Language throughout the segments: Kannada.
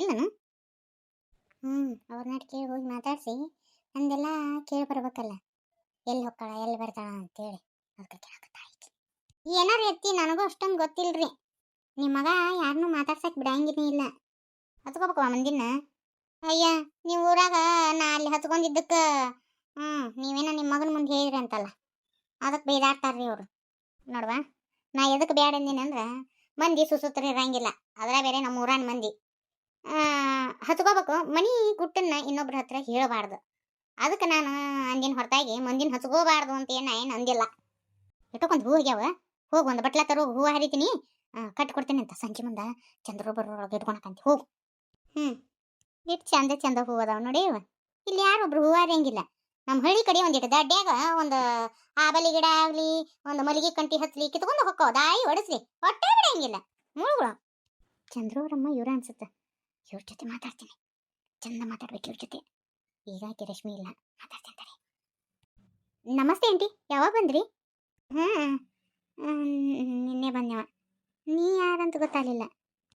ಇಲ್ಲನು ಹ್ಞೂ ಅವ್ರನ್ನ ಕೇಳಿ ಹೋಗಿ ಮಾತಾಡಿಸಿ, ಅಂದೆಲ್ಲ ಕೇಳಿ ಬರ್ಬೇಕಲ್ಲ. ಎಲ್ಲಿ ಹೋಗ್ತಾಳ, ಎಲ್ಲಿ ಬರ್ತಾಳ ಅಂತೇಳಿ. ಅದಕ್ಕೆ ಕೇಳಕತ್ತಾಯ್ತು ಏನಾರು ಎತ್ತಿ ನನಗೂ ಅಷ್ಟೊಂದು ಗೊತ್ತಿಲ್ರಿ. ನಿಮ್ಮ ಮಗ ಯಾರನ್ನೂ ಮಾತಾಡ್ಸಕ್ಕೆ ಬಿಡಂಗಿನೇ ಇಲ್ಲ. ಹತ್ಕೋಬೇಕು ಮಂದಿನ ಅಯ್ಯ, ನೀವು ಊರಾಗ ನಾ ಅಲ್ಲಿ ಹತ್ಕೊಂಡಿದ್ದಕ್ಕೆ ಹ್ಞೂ ನೀವೇನೋ ನಿಮ್ಮ ಮಗನ ಮುಂದೆ ಹೇಳಿರಿ ಅಂತಲ್ಲ. ಅದಕ್ಕೆ ಬೈದಾಡ್ತಾರ್ರಿ ಅವರು ನೋಡುವ, ನಾ ಎದಕ್ಕೆ ಬೇಡ ಅಂದಿನಂದ್ರೆ, ಮಂದಿ ಸುಸೂತ್ರ ಇರಂಗಿಲ್ಲ. ಅದ್ರ ಬೇರೆ ನಮ್ಮ ಊರಾನ ಮಂದಿ. ಹಚ್ಕೋಬೇಕು. ಮನಿ ಗುಟ್ಟನ್ನ ಇನ್ನೊಬ್ರ ಹತ್ರ ಹೇಳಬಾರ್ದು. ಅದಕ್ಕೆ ನಾನು ಅಂದಿನ ಹೊರತಾಗಿ ಮಂದಿನ ಹಚ್ಕೋಬಾರ್ದು ಅಂತ ಏನು ಏನು ಅಂದಿಲ್ಲ. ಇಟ್ಟಕೊಂದು ಹೂ ಆಗ್ಯಾವ. ಹೋಗಿ, ಒಂದು ಬಟ್ಲ ತರೋ, ಹೂವು ಹರಿತೀನಿ. ಕಟ್ಟಿ ಕೊಡ್ತೀನಿ ಅಂತ ಸಂಜೆ ಮುಂದೆ ಚಂದ್ರ ಬರೋರೊಳಗೆ ಇಟ್ಕೊಳಕಂತ ಹೋಗು. ಹ್ಞೂ ಇಟ್ಟು ಚಂದ ಚಂದ ಹೂ ಅದಾವ ನೋಡಿ. ಇಲ್ಲಿ ಯಾರೊಬ್ರು ಹೂವು ಹರಿಯಂಗಿಲ್ಲ. ನಮ್ಮ ಹಳ್ಳಿ ಕಡೆ ಒಂದಿಟ್ಟು ದಡ್ಡ್ಯಾಗ ಒಂದು ಆಬಲಿ ಗಿಡ ಆಗಲಿ, ಒಂದು ಮಲ್ಲಿಗೆ ಕಂಟಿ ಹತ್ಲಿ ಕಿತ್ಕೊಂಡು ಹೊಕ್ಕೋ ದಾಯಿ ಹೊಡಿಸ್ಲಿ ಹೊಟ್ಟೆ ಬಿಡಂಗಿಲ್ಲ. ಮುಳುಗಳು ಚಂದ್ರವರಮ್ಮ ಇವ್ರ ಅನ್ಸುತ್ತೆ. ಇವ್ರ ಜೊತೆ ಮಾತಾಡ್ತೀನಿ. ಚಂದ ಮಾತಾಡ್ಬೇಕು ಇವ್ರ ಜೊತೆ. ಈಗ ರಶ್ಮಿ ಇಲ್ಲ. ಮಾತಾಡ್ತಿರ್ತಾರೆ ತಡಿ. ನಮಸ್ತೆ ಆಂಟಿ. ಯಾವಾಗ ಬಂದ್ರಿ? ಹಾಂ ನಿನ್ನೆ ಬಂದೆವ. ನೀ ಯಾರಂತ ಗೊತ್ತಾಗಲಿಲ್ಲ.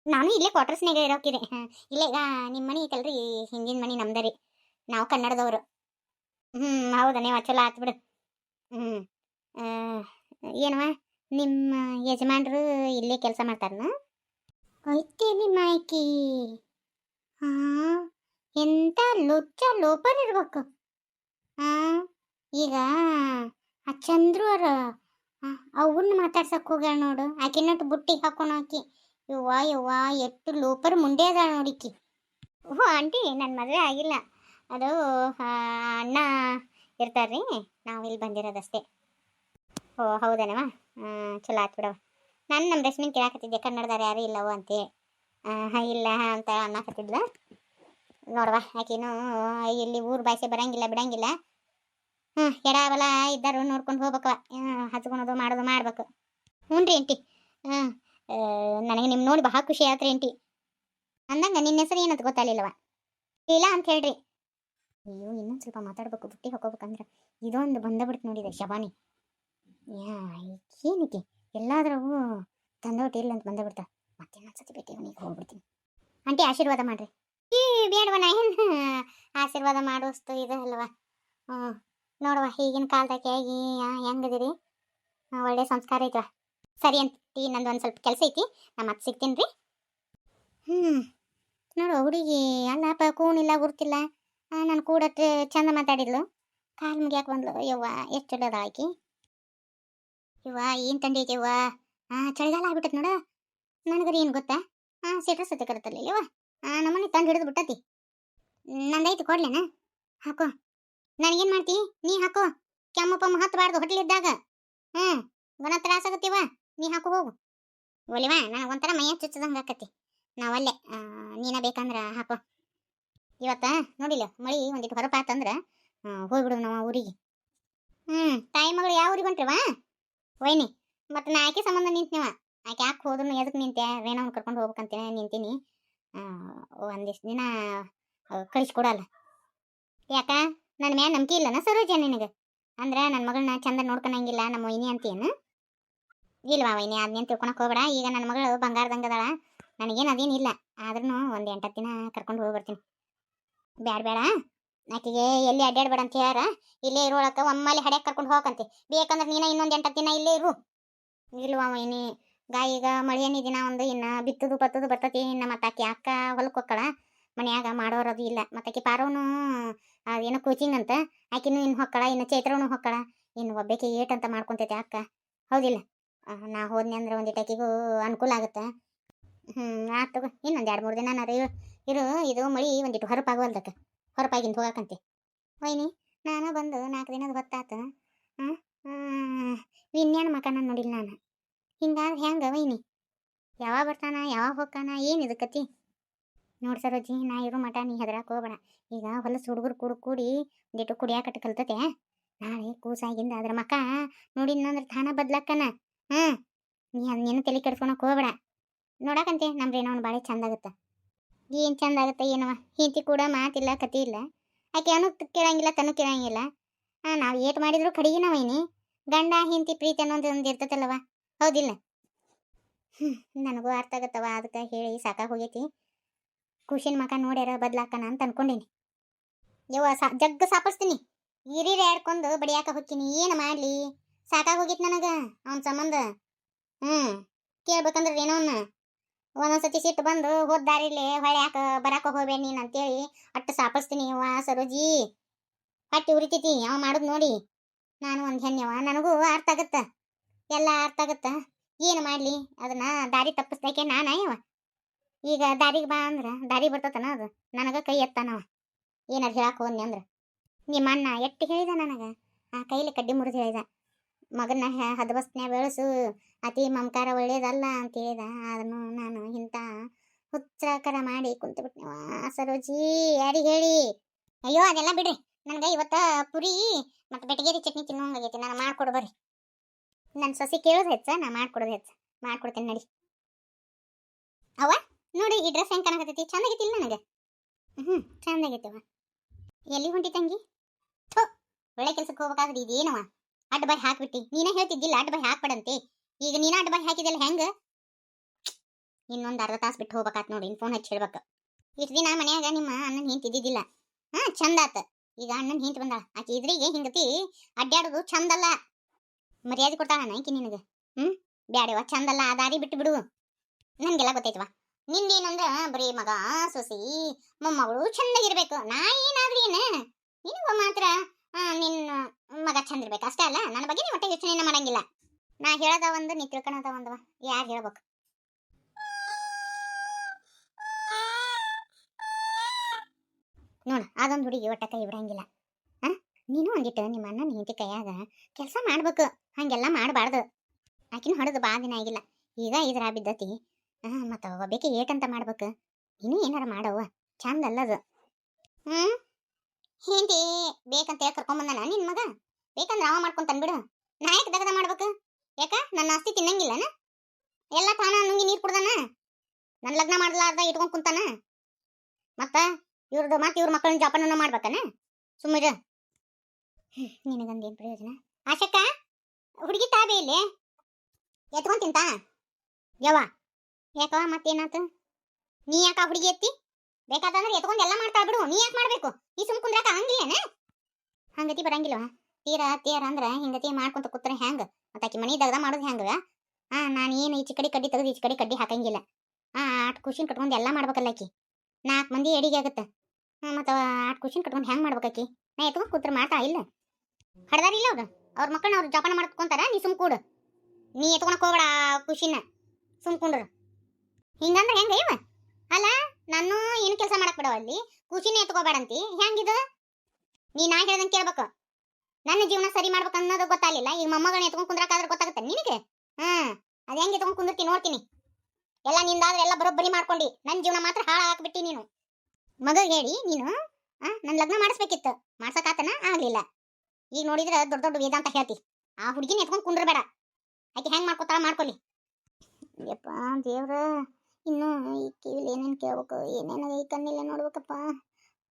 ನಾನು ಇಲ್ಲೇ ಕ್ವಾರ್ಟರ್ಸ್ನಾಗ ಇರೋಕಿದೆ. ಹಾಂ, ಇಲ್ಲೇ ಈಗ ನಿಮ್ಮ ಮನೆ ಐತಲ್ರಿ ಹಿಂದಿನ ಮನೆ ನಮ್ದರಿ ನಾವು ಕನ್ನಡದವರು. ಹ್ಞೂ ಹೌದಾ, ನೀವು ಚಲೋ ಆತು ಬಿಡು. ಹ್ಞೂ ಏನವ ನಿಮ್ಮ ಯಜಮಾನರು ಇಲ್ಲೇ ಕೆಲಸ ಮಾಡ್ತಾರನ? ನಿಮ್ಮ ಮಾಯ್ಕಿ ಹಾಂ ಎಂತ ಲುಚ್ಚ ಲೋಪರ್ ಇರ್ಬೇಕು ಹಾಂ ಈಗ ಆ ಚಂದ್ರು ಅವ್ರ ಅವನ್ನ ಮಾತಾಡ್ಸಕ್ ಹೋಗ್ಯಾಳ ನೋಡು. ಆಕಿನಟ್ಟು ಬುಟ್ಟಿಗೆ ಹಾಕೊಂಡು ಆಕಿ. ಯವ್ವ ಯವ್ವ, ಎಷ್ಟು ಲೋಪರ್ ಮುಂಡೆ ಅದಾಳ ನೋಡಿಕಿ ಓ ಆಂಟಿ ನನ್ನ ಮದುವೆ ಆಗಿಲ್ಲ. ಅದು ಅಣ್ಣ ಇರ್ತಾರ್ರಿ. ನಾವು ಇಲ್ಲಿ ಬಂದಿರೋದಷ್ಟೇ. ಓ ಹೌದೇನವ ಚಲೋ ಆತ್ ಬಿಡವ ನಾನು ನಮ್ಮ ರಶ್ಮಿನ್ ಕೇಳಾಕತ್ತಿದ್ದೆ ಕನ್ನಡದಾರ ಯಾರು ಇಲ್ಲವೋ ಅಂತೇಳಿ ಹ, ಇಲ್ಲ ಅಂತ ಅನ್ನಕತ್ತಿದ್ಲ ನೋಡವ ಆಕಿನೂ ಇಲ್ಲಿ ಊರು ಭಾಷೆ ಬರಂಗಿಲ್ಲ ಬಿಡಂಗಿಲ್ಲ. ಹ್ಞೂ ಎಡ ಬಲ ಇದ್ದಾರು ನೋಡ್ಕೊಂಡು ಹೋಗ್ಬೇಕವ ಹಚ್ಕೊಳೋದು ಮಾಡೋದು ಮಾಡ್ಬೇಕು. ಹ್ಞೂ ರೀ ಆಂಟಿ. ಹಾಂ ನನಗೆ ನಿಮ್ಮ ನೋಡಿ ಬಹಳ ಖುಷಿ ಆಯ್ತು ರೀ ಆಂಟಿ. ಅಂದಂಗ ನಿನ್ನ ಹೆಸರು ಏನಂತ ಗೊತ್ತಾಗಲಿಲ್ಲವ ಇಲ್ಲ ಅಂತ ಹೇಳ್ರಿ. ಅಯ್ಯೋ ಇನ್ನೊಂದು ಸ್ವಲ್ಪ ಮಾತಾಡ್ಬೇಕು ಬುಟ್ಟಿ ಹಾಕೋಬೇಕಂದ್ರೆ ಇದೊಂದು ಬಂದ ಬಿಡ್ತು ನೋಡಿದೆ ಶಬಾನಿ. ಯಾ ಏನಕ್ಕೆ ಎಲ್ಲಾದ್ರೂ ತಂದೋಟಿ ಇಲ್ಲ ಅಂತ ಬಂದ ಮತ್ತೆ ಇನ್ನೊಂದ್ಸತಿ ಭೇಟಿ ಅವನಿಗೆ ಹೋಗ್ಬಿಡ್ತೀನಿ. ಆಂಟಿ ಆಶೀರ್ವಾದ ಮಾಡ್ರಿ. ಈ ಬೇಡವ ನಾ ಏನು? ಆಶೀರ್ವಾದ ಮಾಡೋಷ್ಟು ಇದು ಅಲ್ವಾ? ಹ್ಞೂ. ನೋಡುವ, ಈಗಿನ ಕಾಲದಾಗ ಹೇಗೆ ಹೆಂಗದಿರಿ? ಒಳ್ಳೆ ಸಂಸ್ಕಾರ ಐತವ? ಸರಿ ಅಂತಿ ನಂದು ಒಂದು ಸ್ವಲ್ಪ ಕೆಲಸ ಐತಿ. ನಾ ಮತ್ತೆ ಸಿಗ್ತೀನಿ ರೀ. ಹ್ಞೂ ನೋಡು, ಹುಡುಗಿ ಅಲ್ಲಪ್ಪ ಕೂನಿಲ್ಲ, ಗುರ್ತಿಲ್ಲ. ನಾನು ಕೂಡ ಚಂದ ಮಾತಾಡಿದ್ಲು. ಕಾಲು ಮುಗಿಯಾಕೆ ಬಂದ್ಲು. ಯವ್ವ, ಎಷ್ಟು ಚಲೋ ಅದ ಆಕಿ. ಯವ್ವ, ಏನು ತಂಡಿ ಐತಿ ಯವ್ವ? ಹಾಂ ಚಳಿಗಾಲ ಆಗ್ಬಿಟ್ಟದ ನೋಡ. ನನಗರಿ ಏನು ಗೊತ್ತಾ? ಹಾಂ ಸಿಟ್ರಸ್ ಸತ್ಯ ಯವ್ವ ನಮ್ಮನೆ ತಂದು ಹಿಡಿದು ಬಿಟ್ಟತಿ. ನಂದೈತಿ ಕೊಡ್ಲೇನ? ಹಾಕೋ. ನನಗೇನು ಮಾಡ್ತಿ? ನೀ ಹಾಕೋ. ಕೆಮ್ಮು ಪಮ್ಮ ಹತ್ತಬಾರ್ದು ಹೊಟ್ಲಿದ್ದಾಗ. ಹ್ಞೂ. ಗುಣ ತ್ರಾಸ ಆಗತ್ತೀವ? ನೀ ಹಾಕೋ ಹೋಗು. ಒಲಿವಾ ನನಗೆ ಒಂಥರ ಮೈಯ ಚುಚ್ಚದಂಗೆ ಆಕತಿ ನಾವಲ್ಲೇ ಆ, ನೀನ ಬೇಕಂದ್ರೆ ಹಾಕೋ. ಇವತ್ತ ನೋಡಿಲ್ಲ ಮಳಿ ಒಂದಿಟ್ಟು ಹೊರಪಾತಂದ್ರೆ ಹೋಗ್ಬಿಡು ನಾವು ಊರಿಗೆ. ಹ್ಞೂ. ತಾಯಿ ಮಗಳು ಯಾವ ಊರಿಗೆ ಹೊಂಟ್ರಿವ? ವೈನಿ. ಮತ್ತು ನಾ ಆಕೆ ಸಂಬಂಧ ನಿಂತಿವ ಆಕೆ ಯಾಕೆ ಹೋದ್ರು ಎದಕ್ಕೆ ನಿಂತೆ? ರೇಣವನ್ನ ಕರ್ಕೊಂಡು ಹೋಗ್ಬೇಕಂತ ನಿಂತೀನಿ. ಒಂದಿಷ್ಟು ದಿನ ಕಳಿಸ್ಕೊಡಲ್ಲ. ಯಾಕ? ನನ್ನ ಮೇಲೆ ನಂಬಿಕೆ ಇಲ್ಲನ ಸರೋಜ ನಿನಗೆ? ಅಂದ್ರೆ ನನ್ನ ಮಗಳನ್ನ ಚಂದ ನೋಡ್ಕೊಳಂಗಿಲ್ಲ ನಮ್ಮ ವೈನಿ ಅಂತೇನು? ಇಲ್ವಾ ವೈನಿ ಅದನ್ನೇನು ತಿಳ್ಕೊಳಕ್ ಹೋಗ್ಬೇಡ. ಈಗ ನನ್ನ ಮಗಳು ಬಂಗಾರದಂಗೆ ಅದಾಳ. ನನಗೇನು ಇಲ್ಲ. ಆದ್ರೂ ಒಂದು ಎಂಟತ್ತು ದಿನ ಕರ್ಕೊಂಡು ಹೋಗ್ಬರ್ತೀನಿ ಬ್ಯಾಡ ಬೇಡ ಆಕೆಗೆ ಎಲ್ಲಿ ಅಡ್ಡಾಡ್ಬೇಡ ಅಂತ ಹೇಳ್ಯಾರ? ಇಲ್ಲೇ ಇರೋಳಕ್ಕೆ ಒಮ್ಮಲ್ಲಿ ಹಡ್ಯಾಕ್ ಕರ್ಕೊಂಡು ಹೋಗಂತೆ ಬೇಕಂದ್ರೆ ನೀನು ಇನ್ನೊಂದು ಎಂಟತ್ತು ದಿನ ಇಲ್ಲೇ ಇರು. ಇಲ್ವಾ ವೈನಿ? ಗಾ, ಈಗ ಮಳೆಯನಿ ದಿನ ಒಂದು ಇನ್ನು ಬಿತ್ತದು ಬತ್ತದು ಬರ್ತತಿ, ಇನ್ನು ಮತ್ತೆ ಆಕೆ ಅಕ್ಕ ಹೊಲಕ್ಕೆ ಹೊಕ್ಕಳ, ಮನ್ಯಾಗ ಮಾಡೋರದು ಇಲ್ಲ. ಮತ್ತಾಕಿ ಪಾರವನು ಏನೋ ಕೋಚಿಂಗ್ ಅಂತ, ಆಕಿನೂ ಇನ್ನು ಹೊಕ್ಕಳ, ಇನ್ನು ಚೈತ್ರನು ಹೊಕ್ಕಳ, ಇನ್ನು ಒಬ್ಬಾಕಿ ಏಟ್ ಅಂತ ಮಾಡ್ಕೊಂತೈತಿ ಅಕ್ಕ. ಹೌದಿಲ್ಲ? ನಾ ಹೋದ್ನಿ ಅಂದ್ರೆ ಒಂದಿಟ್ಟು ಆಕಿಗೂ ಅನುಕೂಲ ಆಗುತ್ತೆ. ಹ್ಞೂ ಆತು ಇನ್ನೊಂದು ಎರಡು ಮೂರು ದಿನ ನಾರು ಇರು, ಇದು ಮಳಿ ಒಂದಿಟ್ಟು ಹೊರಪಾಗವಲ್ದಕ್ಕ. ಹೊರಪಾಗಿಂದ ಹೋಗಾಕಂತೆ. ವೈನಿ, ನಾನು ಬಂದು ನಾಲ್ಕು ದಿನದ ಹೊತ್ತಾತು. ಹಾಂ ವಿನ್ಯಾನ ಮಕನ ನೋಡಿಲ್ಲ ನಾನು. ಹಿಂಗಾದ್ರೆ ಹೆಂಗೆ ವೈನಿ ಯಾವಾಗ ಬರ್ತಾನ, ಯಾವಾಗ ಹೋಗ್ತಾನ, ಏನು ಇದು ಕತಿ ನೋಡಿ ಸರೋಜಿ, ನಾ ಇರೋ ಮಠ ನೀ ಹೆದರಕ್ಕೆ ಹೋಗ್ಬೇಡ. ಈಗ ಹೊಲಸು ಹುಡುಗರು ಕೂಡ ಕೂಡಿ ಒಂದಿಟ್ಟು ಕುಡಿಯಾಕಟ್ಟು ಕಲ್ತತೆ. ನಾಳೆ ಕೂಸಾಗಿಂದ ಅದ್ರ ಮಕ್ಕ ನೋಡಿ ಇನ್ನೊಂದ್ರ ತಾನ ಬದ್ಲಾಕನ. ಹ್ಞೂ ನೀ ಅದನ್ನೇನು ತಲೆ ಕೆಡ್ಸ್ಕೊಳಕ್ ಹೋಗ್ಬೇಡ. ನೋಡಕಂತೆ ನಮ್ಮ ರೇಣವನ್ ಭಾಳ ಚಂದ ಆಗುತ್ತೆ. ಏನು ಚಂದ ಆಗುತ್ತೆ ಏನವ? ಹಿಂತಿ ಕೂಡ ಮಾತಿಲ್ಲ ಕತಿ ಇಲ್ಲ. ಆಕೆ ಅವನು ಕೇಳಂಗಿಲ್ಲ, ತನು ಕೇಳಂಗಿಲ್ಲ. ಹಾಂ ನಾವು ಏಟ್ ಮಾಡಿದ್ರು ಕಡಿಗೆ ನಾವೇನಿ ಗಂಡ ಹಿಂತಿ ಪ್ರೀತಿ ಅನ್ನೋದು ಒಂದು ಇರ್ತೈತಲ್ಲವ. ಹೌದಿಲ್ಲ. ಹ್ಞೂ ನನಗೂ ಅರ್ಥ ಆಗತ್ತವ, ಅದಕ್ಕೆ ಹೇಳಿ ಸಾಕಾಗಿ ಹೋಗೈತಿ. ಖುಷಿನ ಮಕ ನೋಡ್ಯಾರ, ಬದ್ಲಾಕನ ಅಂತ ಅನ್ಕೊಂಡೀನಿ. ಯವ್ವ, ಸಾ, ಜಗ್ಗ ಸಾಪಿಸ್ತೀನಿ. ಹಿರಿಯರ್ ಆಡ್ಕೊಂಡು ಬಡಿಯಾಕ ಹೋಗ್ತೀನಿ ಏನು ಮಾಡ್ಲಿ? ಸಾಕಾಗಿ ಹೋಗಿತ್ ನನಗೆ, ಅವನ ಸಂಬಂಧ. ಹ್ಮ್, ಕೇಳ್ಬೇಕಂದ್ರೆ ಏನೋ ಒಂದೊಂದು ಒಂದೊಂದ್ಸತಿ ಸಿಟ್ಟು ಬಂದು, ಹೋದ ದಾರಿಲಿ ಹೊಳ್ಯಾಕ, ಬರಾಕ ಹೋಗ್ಬೇಡ ನೀನ್ ಅಂತೇಳಿ ಅಟ್ಟು ಸಾಪಿಸ್ತೀನಿ ಯವ್ವ, ಸರೋಜಿ. ಹೊಟ್ಟಿ ಉರಿತೈತಿ, ಅವ ಮಾಡೋದು ನೋಡಿ. ನಾನು ಒಂದು ಹೆಣ್ಣವ ನನಗೂ ಅರ್ಥ ಆಗತ್ತ. ಎಲ್ಲ ಅರ್ಥ ಆಗುತ್ತಾ? ಏನು ಮಾಡ್ಲಿ? ಅದನ್ನ ದಾರಿ ತಪ್ಪಿಸ್ದಕ್ಕೆ ನಾನು ಈಗ ದಾರಿಗೆ ಬಾ ಅಂದ್ರ, ದಾರಿ ಬರ್ತತನ ಅದು. ನನಗೆ ಕೈ ಎತ್ತಾನವ. ಏನಾರು ಹೇಳಕ್ಕೆ ಹೋದ್ನಿ ಅಂದ್ರೆ. ನಿಮ್ಮ ಅಣ್ಣ ಎಟ್ಟು ಹೇಳಿದ ನನಗೆ? ಆ ಕೈಲಿ ಕಡ್ಡಿ ಮುರಿದು ಹೇಳಿದ. ಮಗನ ಹದಬಸ್ನ್ಯಾಗ ಬೆಳೆಸು, ಅತಿ ಮಮಕಾರ ಒಳ್ಳೇದಲ್ಲ ಅಂತ ಹೇಳಿದ. ಅದನ್ನು ನಾನು ಇಂಥ ಹುಚ್ಚಕರ ಮಾಡಿ ಕುಂತು ಬಿಟ್ನವ ಸರೋಜಿ, ಯಾರಿಗೆ ಹೇಳಿ? ಅಯ್ಯೋ, ಅದೆಲ್ಲ ಬಿಡ್ರಿ. ನನಗೆ ಇವತ್ತು ಪುರಿ ಮತ್ತು ಬೆಟಗೇರಿ ಚಟ್ನಿ ತಿನ್ನೋಂಗಾಗೈತಿ ನಾನು ಮಾಡ್ಕೊಡು ಬರ್ರಿ. ನನ್ನ ಸೊಸಿ ಕೇಳೋದು ಹೆಚ್ಚ, ನಾ ಮಾಡ್ಕೊಡೋದು ಹೆಚ್ಚ. ಮಾಡ್ಕೊಡ್ತೇನೆ ನಡಿ. ಅವ ನೋಡಿ ಈ ಡ್ರೆಸ್ ಹೆಂಗೆ ಕಾಣಕತ್ತೈತಿ? ಚಂದ ಆಗೈತಿಲ್ಲ ನನಗೆ? ಹ್ಞೂ ಚಂದಾಗೈತವ ಎಲ್ಲಿ ಹೊಂಟಿ ತಂಗಿ? ಥೋ, ಒಳ್ಳೆ ಕೆಲ್ಸಕ್ಕೆ ಹೋಗ್ಬೇಕಾಗದು ಇದೇನವ? ಅಡ್ಡ ಬಾಯಿ ಹಾಕ್ಬಿಟ್ಟಿ. ನೀನೇ ಹೇಳ್ತಿದ್ದಿಲ್ಲ ಅಡ್ಡ ಬಾಯಿ ಹಾಕ್ಬೇಡಂತೆ. ಈಗ ನೀನ ಅಡ್ಡ ಬಾಯಿ ಹಾಕಿದೆಲ್ಲ ಹೆಂಗ? ಇನ್ನೊಂದು ಅರ್ಧ ತಾಸು ಬಿಟ್ಟು ಹೋಗ್ಬೇಕಾತ್ ನೋಡಿ ಫೋನ್ ಹಚ್ಚಿ ಹೇಳ್ಬೇಕು. ಇಷ್ಟು ದಿನ ಮನ್ಯಾಗ ನಿಮ್ಮ ಅಣ್ಣನ ಹಿಂತಿದ್ದಿದ್ದಿಲ್ಲ ಹಾ ಚಂದಾತ ಈಗ ಅಣ್ಣನ ಹಿಂತ ಬಂದಾಳ. ಆಕಿ ಇದ್ರಿಗೆ ಹಿಂಗತಿ ಅಡ್ಡಾಡೋದು ಚಂದಲ್ಲ. ಮರ್ಯಾದೆ ಕೊಡ್ತಾಳ ಆಕಿ ನಿನಗೆ? ಹ್ಮ್? ಬ್ಯಾಡವ ಚಂದಲ್ಲ ಆ ದಾರಿ ಬಿಟ್ಟು ಬಿಡು. ನನ್ಗೆಲ್ಲ ಗೊತ್ತೈತವ ನಿಂದೇನಂದ್ರ ಬರೀ ಮಗ, ಸೊಸಿ, ಮೊಮ್ಮಗಳು ಚಂದಾಗಿರ್ಬೇಕು. ನಾ ಏನಾದ್ರಿ ಏನ? ನಿನಗ ಮಾತ್ರ ನಿನ್ನ ಮಗ ಚಂದ ಇರ್ಬೇಕು ಅಷ್ಟೇ ಅಲ್ಲ? ನನ್ನ ಬಗ್ಗೆ ನೀವು ಒಟ್ಟೆ ಯೋಚನೆ ಮಾಡಂಗಿಲ್ಲ. ನಾ ಹೇಳದ ಒಂದು, ನೀ ತಿಳ್ಕೊಳದ ಒಂದವ ಯಾರು ಹೇಳ್ಬೇಕು? ನೋಡ, ಅದೊಂದು ಹುಡುಗಿ ಒಟ್ಟ ಕೈ ಬಿಡಂಗಿಲ್ಲ. ನೀನು ಒಂದಿಟ್ಟು ನಿಮ್ಮ ಅಣ್ಣ ಹೆಂಡತಿ ಕೈಯಾಗ ಕೆಲಸ ಮಾಡ್ಬೇಕು. ಹಂಗೆಲ್ಲ ಮಾಡಬಾರ್ದು. ಆಕಿನ ಹೊಡೆದು ಬಾ ದಿನ ಆಗಿಲ್ಲ. ಈಗ ಇದ್ರ ಬಿದ್ದತಿ. ಹಾ ಮತ್ತ ಒಬ್ಬಾಕಿ ಏಟಂತ ಮಾಡ್ಬೇಕು. ನೀನು ಏನಾರ ಮಾಡವ್ವ. ಚಂದ ಅಲ್ಲದು ಹ್ಮ್? ಹೇಂತಿ ಬೇಕಂತ ಹೇಳಿ ಕರ್ಕೊಂಬಂದನ ನಿನ್ ಮಗ? ಬೇಕಂದ್ರೆ ಅವ ಮಾಡ್ಕೊಂತ ತಂದ್ಬಿಡು. ನಾ ಯಾಕೆ ದಗದ ಮಾಡ್ಬೇಕು? ಯಾಕ? ನನ್ನ ಆಸ್ತಿ ತಿನ್ನಂಗಿಲ್ಲನ? ಎಲ್ಲ ತಾನ ನುಂಗಿ ನೀರು ಕುಡ್ದಾನ? ನನ್ನ ಲಗ್ನ ಮಾಡ್ಲಾರ್ದ ಇಟ್ಕೊಂಡ್ ಕುಂತಾನ? ಮತ್ತ ಇವ್ರದ್ದು ಮತ್ತೆ ಇವ್ರ ಮಕ್ಕಳನ್ನ ಜೋಪಾನ ಮಾಡ್ಬೇಕನ? ಸುಮ್ಮನೆ ನಿನಗಂದೇನ್ ಪ್ರಯೋಜನ? ಆಶಕ್ಕ? ಹುಡುಗಿ ತಾಬೆ ಇಲ್ಲಿ? ಎತ್ಕೊಂಡ್ ತಿಂತ? ಯವ್ವ ಯಾಕ ಮತ್ತೇನಾತ? ನೀ ಯಾಕ ಹುಡುಗಿ ಎತ್ತಿ? ಬೇಕಾದಂದ್ರೆ ಎತ್ಕೊಂಡ್ ಎಲ್ಲ ಮಾಡ್ತಾ ಬಿಡು. ನೀ ಯಾಕೆ ಮಾಡ್ಬೇಕು? ನೀ ಸುಮ್ ಕುಂದ್ರಾಕ ಹಂಗಿಲ್ಲೇನ? ಹಂಗತಿ ಬರಂಗಿಲ್ವ ತೀರ ತೀರ ಅಂದ್ರ ಹಿಂಗತಿ ಮಾಡ್ಕೊಂತ ಕೂತ್ರ ಹೆಂಗ ಮತ್ತೆ ಆಕಿ ಮನಿ ದಗದ ಮಾಡೋದು ಹೆಂಗ ಆ, ನಾನು ಏನು ಈಚೆ ಕಡೆ ಕಡ್ಡಿ ತೆಗೆದು ಈಚೆ ಕಡೆ ಕಡ್ಡಿ ಹಾಕಂಗಿಲ್ಲ. ಆ, ಆಟ್ ಖುಷಿನ್ ಕಟ್ಕೊಂಡು ಎಲ್ಲ ಮಾಡ್ಬೇಕಲ್ಲ ಆಕಿ. ನಾಲ್ಕು ಮಂದಿ ಎಡಿಗೆ ಆಗತ್ತ. ಮತ್ತ ಆಟ್ ಖುಷಿನ್ ಕಟ್ಕೊಂಡು ಹೆಂಗ್ ಮಾಡ್ಬೇಕಾಕಿ ನಾ ಎತ್ಕೊಂಡ್ ಕೂತ್ರ ಮಾಡ್ತಾ ಇಲ್ಲ. ಹಡ್ದಾರಿಲ್ಲ ಅವ್ರು? ಅವ್ರ ಮಕ್ಕಳನ್ನ ಅವ್ರು ಜೋಪಾನ ಮಾಡ್ಕೊಂತಾರ ನೀ ಸುಮ್ ಕೂಡು. ನೀ ಎತ್ಕೊಳಕ್ ಹೋಗ್ಬೇಡ ಖುಷಿನ. ಸುಮ್ ಕುಂಡ್ರು. ಹಿಂಗಂದ್ರೆ ಹೆಂಗ ಇವ? ಅಲ್ಲ ನಾನು ಏನು ಕೆಲಸ ಮಾಡಕ್ ಬಿಡವ ಅಲ್ಲಿ? ಖುಷಿನ ಎತ್ಕೋಬೇಡಂತಿ. ಹೆಂಗಿದು? ನೀ ನಾ ಹೇಳ್ದಂಗೆ ಕೇಳ್ಬೇಕು. ನನ್ನ ಜೀವನ ಸರಿ ಮಾಡ್ಬೇಕು ಅನ್ನೋದು ಗೊತ್ತಾಗ್ಲಿಲ್ಲ. ಈಗ ಮೊಮ್ಮಗಳನ್ನ ಎತ್ಕೊಂಡ್ ಕುಂದ್ರಕಾದ್ರೆ ಗೊತ್ತಾಗುತ್ತೆ ನಿನಗೆ? ಹ್ಮ್ ಅದ ಹೆಂಗ್ ಎತ್ಕೊಂಡ್ ಕುಂದಿರ್ತೀನಿ ನೋಡ್ತೀನಿ. ಎಲ್ಲ ನಿಂದಾದ್ರೆ ಎಲ್ಲ ಬರೋಬ್ಬರಿ ಮಾಡ್ಕೊಂಡಿ. ನನ್ನ ಜೀವನ ಮಾತ್ರ ಹಾಳು ಹಾಕ್ಬಿಟ್ಟಿ ನೀನು. ಮಗ ಹೇಳಿ ನೀನು ನನ್ನ ಲಗ್ನ ಮಾಡಿಸ್ಬೇಕಿತ್ತು. ಮಾಡ್ಸಕ್ಕಾತನ ಆಗ್ಲಿಲ್ಲ. ಈಗ ನೋಡಿದ್ರೆ ದೊಡ್ಡ ದೊಡ್ಡ ವೇದಾಂತ ಹೇಳ್ತಿ. ಆ ಹುಡುಗಿನ ಎತ್ಕೊಂಡು ಕುಂಡ್ರಬೇಡ ಆಕೆ ಹೆಂಗೆ ಮಾಡ್ಕೊತಾಳ ಮಾಡ್ಕೊಲಿ. ಯಪ್ಪ, ದೇವ್ರ, ಇನ್ನು ಈ ಕಿವಿಲಿ ಏನೇನು ಕೇಳ್ಬೇಕು, ಏನೇನು ಈ ಕಣ್ಣಿಲ್ಲ ನೋಡ್ಬೇಕಪ್ಪ.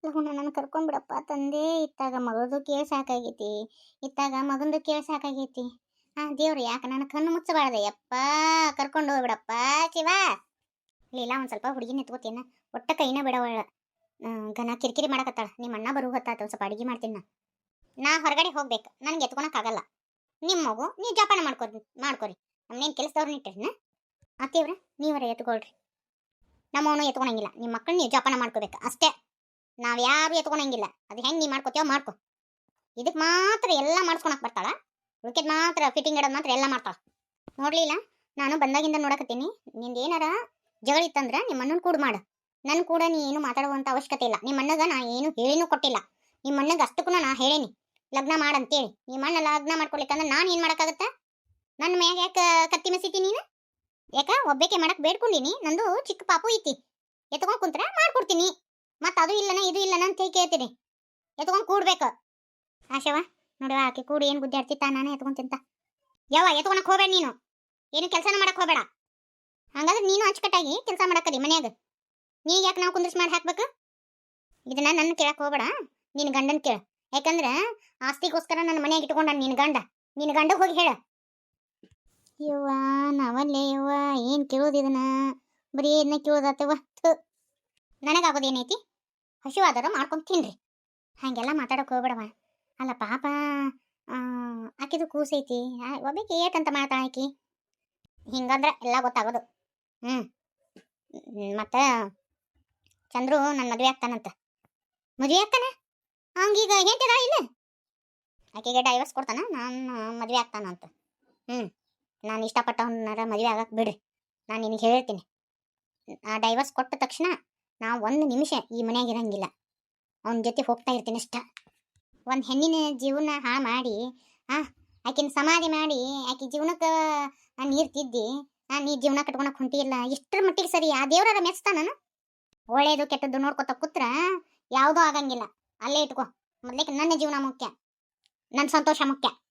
ಲಗುನ ನನ್ನ ಕರ್ಕೊಂಡ್ಬಿಡಪ್ಪ ತಂದೆ. ಇತ್ತಾಗ ಮಗಳದು ಕೇಳಿ ಸಾಕಾಗೈತಿ. ಇತ್ತಾಗ ಮಗಂದು ಕೇಳಿ ಸಾಕಾಗೈತಿ. ಆ, ದೇವ್ರು, ಯಾಕೆ ನನ್ನ ಕಣ್ಣು ಮುಚ್ಚಬಾರ್ದೆ? ಯಪ್ಪ, ಕರ್ಕೊಂಡು ಹೋಗ್ಬಿಡಪ್ಪ, ಶಿವ. ಇಲ್ಲ ಒಂದು ಸ್ವಲ್ಪ ಹುಡುಗಿನ ಎತ್ಕೋತೀನ. ಒಟ್ಟ ಕೈನ ಬಿಡವಳ. ಗನ ಕಿರಿಕಿರಿ ಮಾಡಕತ್ತಾಳ. ನಿಮ್ಮ ಅಣ್ಣ ಬರು ಹೊತ್ತಾತ ಒಂದು ಸ್ವಲ್ಪ ಅಡುಗೆ ಮಾಡ್ತೀನಿ ನಾ ಹೊರಗಡೆ ಹೋಗ್ಬೇಕು. ನನ್ಗೆ ಎತ್ಕೊಳಕ್ಕಾಗಲ್ಲ. ನಿಮ್ಮ ಮಗು, ನೀವು ಜೋಪಾನ ಮಾಡ್ಕೊ ಮಾಡ್ಕೊರಿ. ನಮ್ಮನೇನು ಕೆಲಸದವ್ರನ್ನ ಇಟ್ಟಿರ್ನ ಅತ್ತೇವ್ರ ನೀವರ ಎತ್ಕೊಳ್ರಿ. ನಮ್ಮವನು ಎತ್ಕೊಳಂಗಿಲ್ಲ. ನಿಮ್ಮ ಮಕ್ಕಳನ್ನ ನೀವು ಜೋಪಾನ ಮಾಡ್ಕೋಬೇಕು. ಅಷ್ಟೇ. ನಾವು ಯಾರು ಎತ್ಕೊಳಂಗಿಲ್ಲ. ಅದು ಹೆಂಗೆ ನೀ ಮಾಡ್ಕೋತೀವೋ ಮಾಡ್ಕೊ. ಇದಕ್ಕೆ ಮಾತ್ರ ಎಲ್ಲ ಮಾಡ್ಸ್ಕೊಳಕ್ ಬರ್ತಾಳ. ಉಳ್ಕೆದ್ ಮಾತ್ರ ಫಿಟ್ಟಿಂಗ್ ಇಡೋದು ಮಾತ್ರ ಎಲ್ಲ ಮಾಡ್ತಾಳ. ನೋಡ್ಲಿಲ್ಲ ನಾನು ಬಂದಾಗಿಂದ ನೋಡಕತ್ತೀನಿ. ನಿಂದು ಏನಾರ ಜಗಳ ಇತ್ತಂದ್ರ ನಿಮ್ಮ ಅಣ್ಣನ ಕೂಡ ಮಾಡು. ನನ್ನ ಕೂಡ ನೀ ಏನು ಮಾತಾಡುವಂಥ ಅವಶ್ಯಕತೆ ಇಲ್ಲ. ನಿಮ್ಮ ಅಣ್ಣಗ ನಾ ಏನು ಹೇಳಿನೂ ಕೊಟ್ಟಿಲ್ಲ. ನಿಮ್ಮ ಅಣ್ಣಗ ಅಷ್ಟಕ್ಕೂ ನಾ ಹೇಳೇನಿ. ಲಗ್ನ ಮಾಡಂತೇಳಿ. ನಿಮ್ಮ ಅಣ್ಣ ಲಗ್ನ ಮಾಡ್ಕೊಳ್ಲಿಕ್ಕಂದ್ರೆ ನಾನು ಏನು ಮಾಡಕ್ಕಾಗತ್ತ? ನನ್ನ ಮ್ಯಾಗ ಯಾಕ ಕತ್ತಿ ಮಸಿತಿ ನೀನು? ಯಾಕ ಒಬ್ಬಕ್ಕೆ ಮಾಡಕ್ ಬೇಡ್ಕೊಂಡಿನಿ ನಂದು ಚಿಕ್ಕ ಪಾಪು ಐತಿ. ಎತ್ಕೊಂಡ್ ಕುಂತ್ರ ಮಾಡ್ಕೊಡ್ತೀನಿ. ಮತ್ತೆ ಅದು ಇಲ್ಲನ ಇದು ಇಲ್ಲನ ಅಂತ ಹೇಳಿ ಕೇಳ್ತೀನಿ. ಎತ್ಕೊಂಡ್ ಕೂಡ್ಬೇಕು. ಆಶವ ನೋಡುವ ಆಕೆ ಕೂಡಿ ಏನ್ ಗುದ್ದಾಡ್ತಿತ್ತ ನಾನೇ ಎತ್ಕೊಂಡ್ ತಿಂತ. ಯಾವ ಎತ್ಕೊಳಕ್ ಹೋಗ್ಬೇಡ ನೀನು. ಏನು ಕೆಲಸನ ಮಾಡಕ್ ಹೋಗ್ಬೇಡ. ಹಂಗಾದ್ರೆ ನೀನು ಅಚ್ಚುಕಟ್ಟಾಗಿ ಕೆಲಸ ಮಾಡಕ್ಕದಿ ಮನ್ಯಾಗ. ನೀ ಯಾಕೆ ನಾವು ಕುಂದ್ರಿಸಿ ಮಾಡಿ ಹಾಕ್ಬೇಕು? ಇದನ್ನ ನನ್ನ ಕೇಳಕ್ ಹೋಗ್ಬೇಡ. ನೀನು ಗಂಡನ ಕೇಳ. ಯಾಕಂದ್ರ ಆಸ್ತಿಗೋಸ್ಕರ ನನ್ನ ಮನೆಯಾಗ ಇಟ್ಕೊಂಡ ನಿನ್ನ ಗಂಡ. ನಿನ್ನ ಗಂಡ ಹೋಗಿ ಹೇಳ. ಯವ್ವ, ನಾವಲ್ಲೇ ಯವ್ವ, ಏನ್ ಕೇಳೋದು ಬರೀ ಇದನ್ನ ಕೇಳೋದಾತವ ನನಗಾಗೋದೇನೈತಿ ಹಸಿವಾದರೂ ಮಾಡ್ಕೊಂಡು ತಿನ್ರಿ. ಹಾಗೆಲ್ಲ ಮಾತಾಡೋಕೆ ಹೋಗ್ಬೇಡವ ಅಲ್ಲ ಪಾಪ ಆಕಿದು ಕೂಸೈತಿ. ಒಬ್ಬಾಕಿ ಏಟಂತ ಮಾತಾ ಆಕಿ. ಹಿಂಗಂದ್ರೆ ಎಲ್ಲ ಗೊತ್ತಾಗೋದು. ಹ್ಞೂ ಮತ್ತೆ ಚಂದ್ರು ನನ್ನ ಮದುವೆ ಆಗ್ತಾನಂತ. ಮದುವೆ ಆಗ್ತಾನ? ಹಂಗೀಗ ಹೇಳ್ತಿದ ಇಲ್ಲ? ಆಕೆಗೆ ಡೈವರ್ಸ್ ಕೊಡ್ತಾನ, ನಾನು ಮದುವೆ ಆಗ್ತಾನಂತ ಹ್ಞೂ ನಾನು ಇಷ್ಟಪಟ್ಟವನ್ನಾರ ಮದುವೆ ಆಗಕ್ಕೆ ಬಿಡ್ರಿ. ನಾನು ನಿನಗೆ ಹೇಳ್ತೀನಿ ಆ ಡೈವರ್ಸ್ ಕೊಟ್ಟ ತಕ್ಷಣ ನಾ ಒಂದು ನಿಮಿಷ ಈ ಮನ್ಯಾಗ ಇರಂಗಿಲ್ಲ. ಅವನ ಜೊತೆ ಹೋಗ್ತಾ ಇರ್ತೀನಿ ಇಷ್ಟ ಒಂದು ಹೆಣ್ಣಿನ ಜೀವನ ಹಾಳು ಮಾಡಿ, ಆ, ಆಕಿನ ಸಮಾಧಿ ಮಾಡಿ, ಆಕೆ ಜೀವನಕ್ಕೆ ನಾನು ತಿದ್ದಿ ನಾನು ಈ ಜೀವನ ಕಟ್ಕೊಳಕ್ ಹೊಂಟಿಲ್ಲ, ಇಷ್ಟರ ಮಟ್ಟಿಗೆ ಸರಿ ಆ ದೇವ್ರಾರ ಮೆಚ್ತಾನ ಒಳ್ಳೇದು ಕೆಟ್ಟದ್ದು ನೋಡ್ಕೊತ ಕೂತ್ರ ಯಾವುದೂ ಆಗಂಗಿಲ್ಲ. ಅಲ್ಲೇ ಇಟ್ಕೋ. ಮೊದ್ಲಿಕ್ಕೆ ನನ್ನ ಜೀವನ ಮುಖ್ಯ. ನನ್ನ ಸಂತೋಷ ಮುಖ್ಯ.